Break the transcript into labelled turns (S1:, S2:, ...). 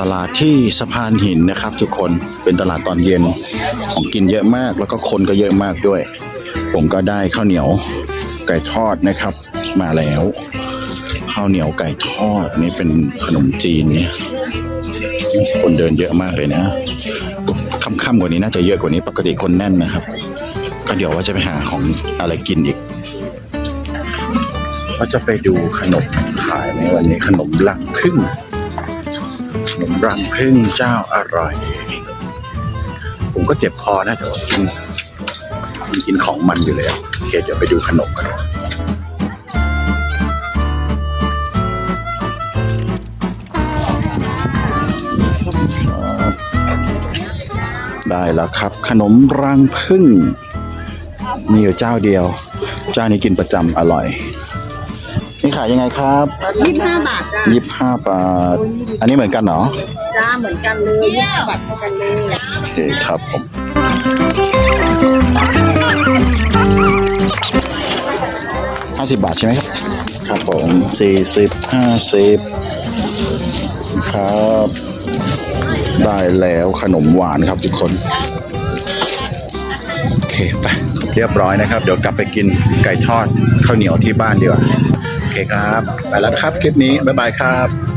S1: ตลาดที่สะพานหินนะครับ ทุกคนเป็นตลาดตอนเย็นของกินเยอะมากแล้วก็คนก็เยอะมากด้วย ผมก็ได้ข้าวเหนียวไก่ทอดนะครับ มาแล้วข้าวเหนียวไก่ทอดนี่เป็นขนมจีนเนี่ยคนเดินเยอะมากเลยนะค่ำๆกว่านี้น่าจะเยอะกว่านี้ปกติคนแน่นนะครับ ก็เดี๋ยวว่าจะไปหาของอะไรกินอีกก็จะไปดูขนมขายในวันนี้ขนมรังพึ่ง นมรังพึ่งเจ้าอร่อย ผมก็เจ็บคอนะเดี๋ยวกินกินของมันอยู่เลยอะโอเคเดี๋ยวไปดูขนมกันได้แล้วครับ ขนมรังพึ่งมีอยู่เจ้าเดียว เจ้านี้กินประจำอร่อย นี่ขายยังไงครับ
S2: ยี่สิบห้าบาทจ้า
S1: ยี่สิบห้าบาท อันนี้เหมือนกันเหรอ
S2: จ้าเหมือนกันเลยยี่สิบห้าบาทเท่ากันเลย
S1: โอเคครับผมห้าสิบบาทใช่ไหมครับ ครับผมสี่สิบห้าสิบครับ ได้แล้วขนมหวานครับทุกคน โอเคไปเรียบร้อยนะครับ เดี๋ยวกลับไปกินไก่ทอดข้าวเหนียวที่บ้านดีกว่าโอ เคครับ ไปแล้วนะครับ คลิปนี้ บ๊ายบายครับ